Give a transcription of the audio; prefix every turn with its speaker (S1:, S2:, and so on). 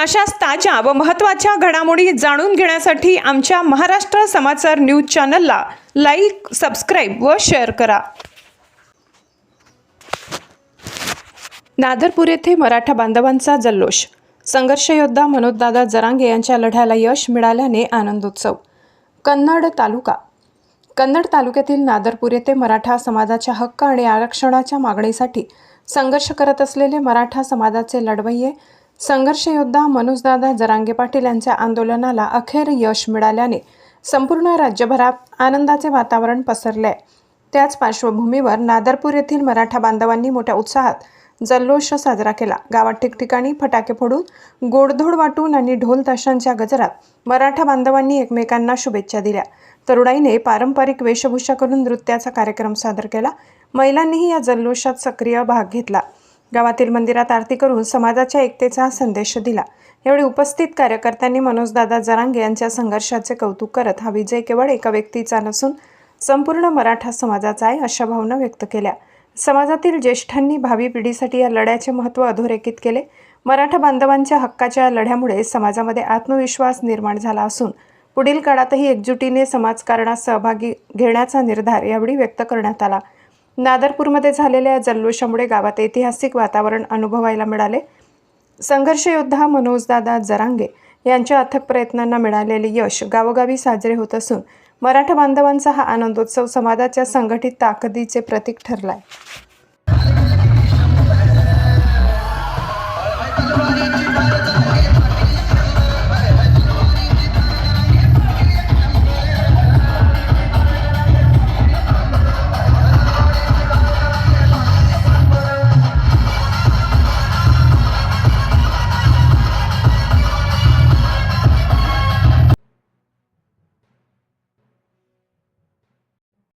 S1: अशाच ताज्या व महत्त्वाच्या घडामोडी जाणून घेण्यासाठी आमच्या महाराष्ट्र समाचार न्यूज चॅनलला लाईक सबस्क्राईब व शेअर करा. नादरपूर येथे मराठा बांधवांचा जल्लोष. संघर्षयोद्धा मनोजदादा जरांगे यांच्या लढ्याला यश मिळाल्याने आनंदोत्सव. कन्नड तालुका. कन्नड तालुक्यातील नादरपूर येथे मराठा समाजाच्या हक्क आणि आरक्षणाच्या मागणीसाठी संघर्ष करत असलेले मराठा समाजाचे लढवय्ये संघर्षयोद्धा मनोजदादा जरांगे पाटील यांच्या आंदोलनाला अखेर यश मिळाल्याने संपूर्ण राज्यभरात आनंदाचे वातावरण पसरले आहे त्याच पार्श्वभूमीवर नादरपूर येथील मराठा बांधवांनी मोठ्या उत्साहात जल्लोष साजरा केला. गावात ठिकठिकाणी फटाके फोडून गोडधोड वाटून आणि ढोल ताशांच्या गजरात मराठा बांधवांनी एकमेकांना शुभेच्छा दिल्या. तरुणाईने पारंपरिक वेशभूषा करून नृत्याचा कार्यक्रम सादर केला. महिलांनीही या जल्लोषात सक्रिय भाग घेतला. गावातील मंदिरात आरती करून समाजाच्या एकतेचा संदेश दिला. यावेळी उपस्थित कार्यकर्त्यांनी मनोजदादा जरांगे यांच्या संघर्षाचे कौतुक करत हा विजय केवळ एका व्यक्तीचा नसून संपूर्ण मराठा समाजाचा आहे अशा भावना व्यक्त केल्या. समाजातील ज्येष्ठांनी भावी पिढीसाठी या लढ्याचे महत्त्व अधोरेखित केले. मराठा बांधवांच्या हक्काच्या या लढ्यामुळे समाजामध्ये आत्मविश्वास निर्माण झाला असून पुढील काळातही एकजुटीने समाजकारणात सहभागी घेण्याचा निर्धार यावेळी व्यक्त करण्यात आला. नादरपूरमध्ये झालेल्या या जल्लोषामुळे गावात ऐतिहासिक वातावरण अनुभवायला मिळाले. संघर्षयोद्धा मनोजदादा जरांगे यांच्या अथक प्रयत्नांना मिळालेले यश गावोगावी साजरे होत असून मराठा बांधवांचा हा आनंदोत्सव समाजाच्या संघटित ताकदीचे प्रतीक ठरलाय.